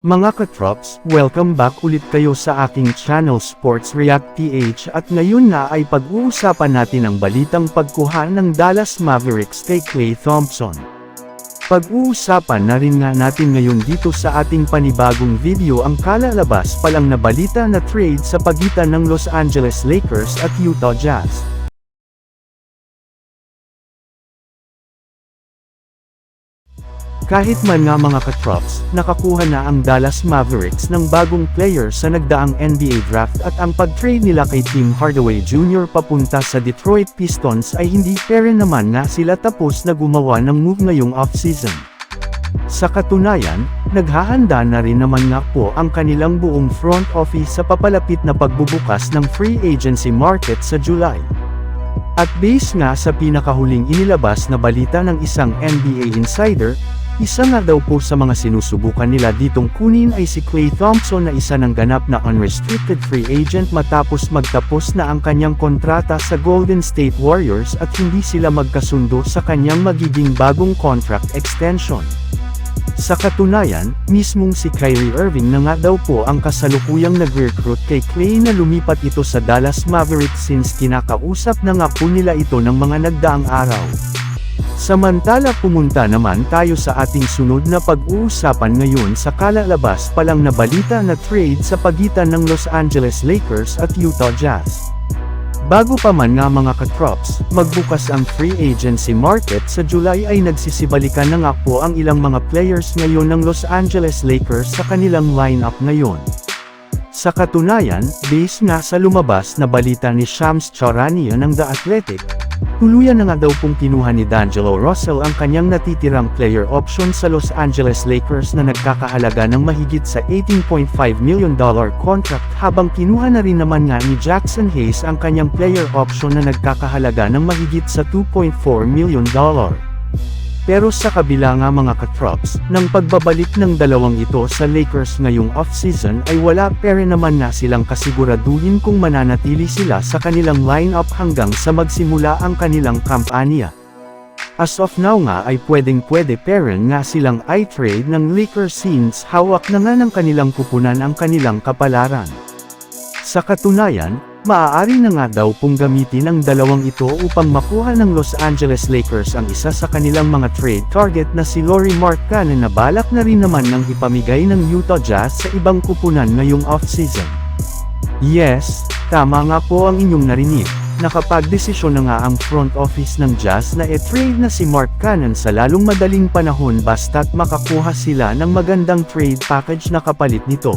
Mga katrops, welcome back ulit kayo sa aking channel Sports React PH at ngayon na ay pag-uusapan natin ang balitang pagkuha ng Dallas Mavericks kay Klay Thompson. Pag-uusapan na rin nga natin ngayon dito sa ating panibagong video ang kalalabas palang na balita na trade sa pagitan ng Los Angeles Lakers at Utah Jazz. Kahit man nga mga katrops, nakakuha na ang Dallas Mavericks ng bagong player sa nagdaang NBA draft at ang pag-trade nila kay Tim Hardaway Jr. papunta sa Detroit Pistons ay hindi pere naman na sila tapos na gumawa ng move ngayong offseason. Sa katunayan, naghahanda na rin naman nga po ang kanilang buong front office sa papalapit na pagbubukas ng free agency market sa July. At base nga sa pinakahuling inilabas na balita ng isang NBA insider, isa nga daw po sa mga sinusubukan nila ditong kunin ay si Klay Thompson na isa ng ganap na unrestricted free agent matapos magtapos na ang kanyang kontrata sa Golden State Warriors at hindi sila magkasundo sa kanyang magiging bagong contract extension. Sa katunayan, mismong si Kyrie Irving na nga daw po ang kasalukuyang nag-recruit kay Klay na lumipat ito sa Dallas Mavericks since kinakausap na nga po nila ito ng mga nagdaang araw. Samantala pumunta naman tayo sa ating sunod na pag-uusapan ngayon sa kalalabas palang na balita na trade sa pagitan ng Los Angeles Lakers at Utah Jazz. Bago pa man nga mga katrops, magbukas ang free agency market sa July ay nagsisibalikan na nga po ang ilang mga players ngayon ng Los Angeles Lakers sa kanilang lineup ngayon. Sa katunayan, base nga sa lumabas na balita ni Shams Charania ng The Athletic, tuluyan na nga daw pong kinuha ni D'Angelo Russell ang kanyang natitirang player option sa Los Angeles Lakers na nagkakahalaga ng mahigit sa $18.5 million contract habang kinuha na rin naman nga ni Jackson Hayes ang kanyang player option na nagkakahalaga ng mahigit sa $2.4 million. Pero sa kabila nga mga katrops, ng pagbabalik ng dalawang ito sa Lakers ngayong offseason ay wala pere naman na silang kasiguraduhin kung mananatili sila sa kanilang lineup hanggang sa magsimula ang kanilang kampanya. As of now nga ay pwedeng pwede pere nga silang i-trade ng Lakers since hawak na nga ng kanilang kupunan ang kanilang kapalaran. Sa katunayan, maaari na nga daw pong gamitin ang dalawang ito upang makuha ng Los Angeles Lakers ang isa sa kanilang mga trade target na si Laurie Markkanen na balak na rin naman ng ipamigay ng Utah Jazz sa ibang kupunan ngayong offseason. Yes, tama nga po ang inyong narinig. Nakapagdesisyon na nga ang front office ng Jazz na e-trade na si Mark Cannon sa lalong madaling panahon basta't makakuha sila ng magandang trade package na kapalit nito.